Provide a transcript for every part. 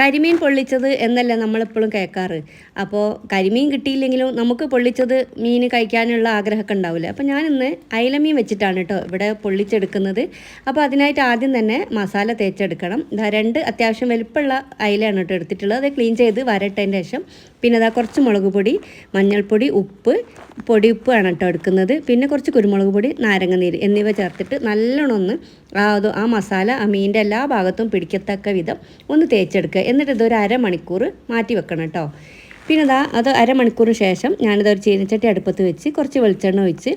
കരിമീൻ പൊള്ളിച്ചത് എന്നല്ല നമ്മളെപ്പോഴും കേൾക്കാറ്. അപ്പോൾ കരിമീൻ കിട്ടിയില്ലെങ്കിലും നമുക്ക് പൊള്ളിച്ചത് മീൻ കഴിക്കാനുള്ള ആഗ്രഹമൊക്കെ ഉണ്ടാവില്ലേ? അപ്പോൾ ഞാനിന്ന് അയലമീൻ വെച്ചിട്ടാണ് കേട്ടോ ഇവിടെ പൊള്ളിച്ചെടുക്കുന്നത്. അപ്പോൾ അതിനായിട്ട് ആദ്യം തന്നെ മസാല തേച്ചെടുക്കണം. രണ്ട് അത്യാവശ്യം വലുപ്പമുള്ള അയലയാണ് കേട്ടോ എടുത്തിട്ടുള്ളത്. അത് ക്ലീൻ ചെയ്ത് വരട്ടതിന്റെ ശേഷം പിന്നെ അതാ കുറച്ച് മുളക് പൊടി മഞ്ഞൾപ്പൊടി ഉപ്പ് പൊടി ഉപ്പാണ് കേട്ടോ എടുക്കുന്നത്. പിന്നെ കുറച്ച് കുരുമുളക് പൊടി നാരങ്ങനീര് എന്നിവ ചേർത്തിട്ട് നല്ലോണം ഒന്ന് ആ ആ മസാല ആ മീനിന്റെ എല്ലാ ഭാഗത്തും പിടിക്കത്തക്ക വിധം ഒന്ന് തേച്ചെടുക്കുക. എന്നിട്ട് ഇതൊരു അരമണിക്കൂർ മാറ്റി വെക്കണം കേട്ടോ. പിന്നെ ഇതാ അത് അരമണിക്കൂറിന് ശേഷം ഞാനിത് ഒരു ചീനച്ചട്ടി അടുപ്പത്ത് വെച്ച് കുറച്ച് വെളിച്ചെണ്ണ ഒഴിച്ച്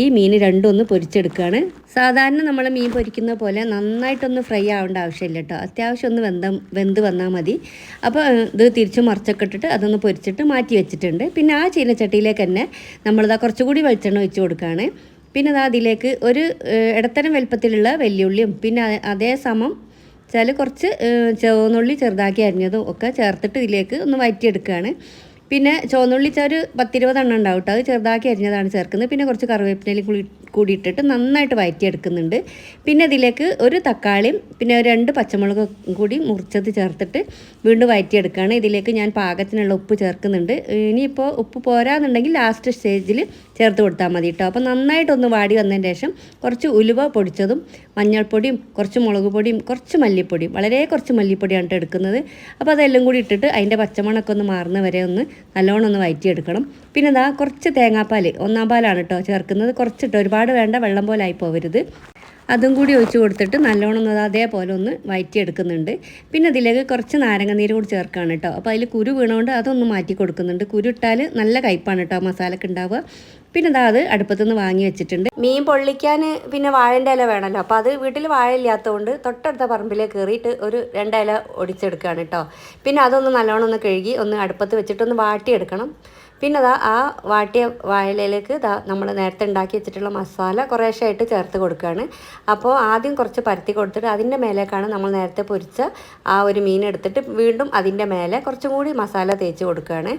ഈ മീൻ രണ്ടും ഒന്ന് പൊരിച്ചെടുക്കുകയാണ്. സാധാരണ നമ്മൾ മീൻ പൊരിക്കുന്ന പോലെ നന്നായിട്ടൊന്ന് ഫ്രൈ ആവേണ്ട ആവശ്യമില്ല കേട്ടോ. അത്യാവശ്യം ഒന്ന് വെന്ത വെന്ത് വന്നാൽ മതി. അപ്പോൾ ഇത് തിരിച്ച് മറിച്ചൊക്കെ ഇട്ടിട്ട് അതൊന്ന് പൊരിച്ചിട്ട് മാറ്റി വെച്ചിട്ടുണ്ട്. പിന്നെ ആ ചീനച്ചട്ടിയിലേക്ക് തന്നെ നമ്മളിതാ കുറച്ചുകൂടി വെളിച്ചെണ്ണ ഒഴിച്ച് കൊടുക്കുകയാണ്. പിന്നെ അതാ അതിലേക്ക് ഒരു ഇടത്തരം വലുപ്പത്തിലുള്ള വെല്ലുള്ളിയും പിന്നെ അതേ സമം വെച്ചാൽ കുറച്ച് ചുവന്നുള്ളി ചെറുതാക്കി അരിഞ്ഞതും ഒക്കെ ചേർത്തിട്ട് ഇതിലേക്ക് ഒന്ന് വയറ്റിയെടുക്കുകയാണ്. പിന്നെ ചുവന്നുള്ളി ഒരു പത്തിരുപതെണ്ണം ഉണ്ടാവും കേട്ടോ അത് ചെറുതാക്കി അരിഞ്ഞതാണ് ചേർക്കുന്നത്. പിന്നെ കുറച്ച് കറിവേപ്പിനയിൽ കൂടി കൂടി ഇട്ടിട്ട് നന്നായിട്ട് വഴറ്റിയെടുക്കുന്നുണ്ട് പിന്നെ ഇതിലേക്ക് ഒരു തക്കാളിയും പിന്നെ രണ്ട് പച്ചമുളകും കൂടി മുറിച്ചത് ചേർത്തിട്ട് വീണ്ടും വഴറ്റിയെടുക്കുകയാണ് ഇതിലേക്ക് ഞാൻ പാകത്തിനുള്ള ഉപ്പ് ചേർക്കുന്നുണ്ട്. ഇനിയിപ്പോൾ ഉപ്പ് പോരാന്നുണ്ടെങ്കിൽ ലാസ്റ്റ് സ്റ്റേജിൽ ചേർത്ത് കൊടുത്താൽ മതി കേട്ടോ അപ്പോൾ നന്നായിട്ടൊന്ന് വാടി വന്നതിന് ശേഷം കുറച്ച് ഉലുവ പൊടിച്ചതും മഞ്ഞൾപ്പൊടിയും കുറച്ച് മുളക് പൊടിയും കുറച്ച് മല്ലിപ്പൊടിയും വളരെ കുറച്ച് മല്ലിപ്പൊടിയാണ് എടുക്കുന്നത്. അപ്പോൾ അതെല്ലാം കൂടി ഇട്ടിട്ട് അതിന്റെ പച്ചമണൊക്കെ ഒന്ന് മാറുന്ന വരെ ഒന്ന് നല്ലോണം ഒന്ന് വയറ്റിയെടുക്കണം. പിന്നെ ഇതാ കുറച്ച് തേങ്ങാപ്പാൽ ഒന്നാം പാലാണ് കേട്ടോ ചേർക്കുന്നത്. കുറച്ചിട്ട് ഒരുപാട് വേണ്ട വെള്ളം പോലെ ആയി പോവരുത്. അതും കൂടി ഒഴിച്ച് കൊടുത്തിട്ട് നല്ലോണം ഒന്ന് അതേപോലെ ഒന്ന് വയറ്റിയെടുക്കുന്നുണ്ട്. പിന്നെ അതിലേക്ക് കുറച്ച് നാരങ്ങ നീര് കൂടി ചേർക്കുകയാണ് കേട്ടോ അപ്പോൾ അതിൽ കുരു വീണുകൊണ്ട് അതൊന്ന് മാറ്റി കൊടുക്കുന്നുണ്ട്. കുരു ഇട്ടാൽ നല്ല കയ്പ്പാണ് കേട്ടോ മസാലക്ക് ഉണ്ടാവുക പിന്നെ ഇതാ അത് അടുപ്പത്തുനിന്ന് വാങ്ങി വെച്ചിട്ടുണ്ട്. മീൻ പൊള്ളിക്കാൻ പിന്നെ വാഴന്റെ ഇല വേണമല്ലോ അപ്പോൾ അത് വീട്ടിൽ വാഴ ഇല്ലാത്തതുകൊണ്ട് തൊട്ടടുത്ത പറമ്പിൽ കയറിയിട്ട് ഒരു രണ്ടില ഒടിച്ചെടുക്കുകയാണ് കേട്ടോ പിന്നെ അതൊന്ന് നല്ലോണം ഒന്ന് കഴുകി ഒന്ന് അടുപ്പത്ത് വെച്ചിട്ടൊന്ന് വാട്ടിയെടുക്കണം. പിന്നെ അതാ ആ വാട്ടിയ വാഴയിലേക്ക് ഇതാ നമ്മൾ നേരത്തെ ഉണ്ടാക്കി വെച്ചിട്ടുള്ള മസാല കുറേശ്ശായിട്ട് ചേർത്ത് കൊടുക്കുകയാണ് അപ്പോൾ ആദ്യം കുറച്ച് പരത്തി കൊടുത്തിട്ട് അതിന്റെ മേലേക്കാണ് നമ്മൾ നേരത്തെ പൊരിച്ച ആ ഒരു മീൻ എടുത്തിട്ട് വീണ്ടും അതിന്റെ മേലെ കുറച്ചും കൂടി മസാല തേച്ച് കൊടുക്കുകയാണ്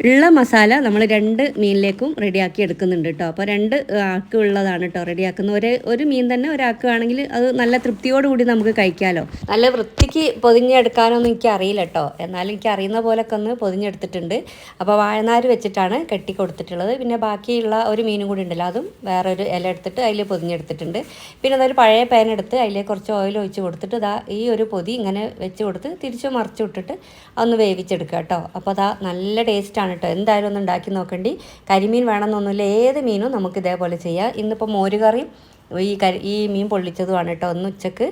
ഉള്ള മസാല നമ്മൾ രണ്ട് മീനിലേക്കും റെഡിയാക്കി എടുക്കുന്നുണ്ട് കേട്ടോ അപ്പോൾ രണ്ട് ആക്ക് ഉള്ളതാണ് കേട്ടോ റെഡിയാക്കുന്ന ഒരു ഒരു മീൻ തന്നെ ഒരാക്കുകയാണെങ്കിൽ അത് നല്ല തൃപ്തിയോടുകൂടി നമുക്ക് കഴിക്കാമല്ലോ നല്ല വൃത്തിക്ക് പൊതിഞ്ഞെടുക്കാനൊന്നും എനിക്ക് അറിയില്ല കേട്ടോ എന്നാലും എനിക്ക് അറിയുന്ന പോലൊക്കെ ഒന്ന് പൊതിഞ്ഞെടുത്തിട്ടുണ്ട്. അപ്പോൾ വാഴനാര് വെച്ചിട്ടാണ് കെട്ടി കൊടുത്തിട്ടുള്ളത്. പിന്നെ ബാക്കിയുള്ള ഒരു മീനും കൂടി ഉണ്ടല്ലോ അതും വേറൊരു ഇല എടുത്തിട്ട് അതിൽ പൊതിഞ്ഞെടുത്തിട്ടുണ്ട്. പിന്നെ അതൊരു പഴയ പാൻ എടുത്ത് അതിലേക്ക് കുറച്ച് ഓയിൽ ഒഴിച്ച് കൊടുത്തിട്ട് ഇതാ ഈ ഒരു പൊതി ഇങ്ങനെ വെച്ച് കൊടുത്ത് തിരിച്ചു മറിച്ച് വിട്ടിട്ട് ഒന്ന് വേവിച്ചെടുക്കുക കേട്ടോ അപ്പോൾ അതാ നല്ല ടേസ്റ്റാണ് കേട്ടോ എന്തായാലും ഒന്ന് ഉണ്ടാക്കി നോക്കണ്ടി. കരിമീൻ വേണമെന്നൊന്നുമില്ല. ഏത് മീനും നമുക്ക് ഇതേപോലെ ചെയ്യാം. ഇന്നിപ്പോൾ മോരുകറിയും ഈ കരി ഈ മീൻ പൊള്ളിച്ചതുമാണ് കേട്ടോ ഒന്ന് ഉച്ചയ്ക്ക്.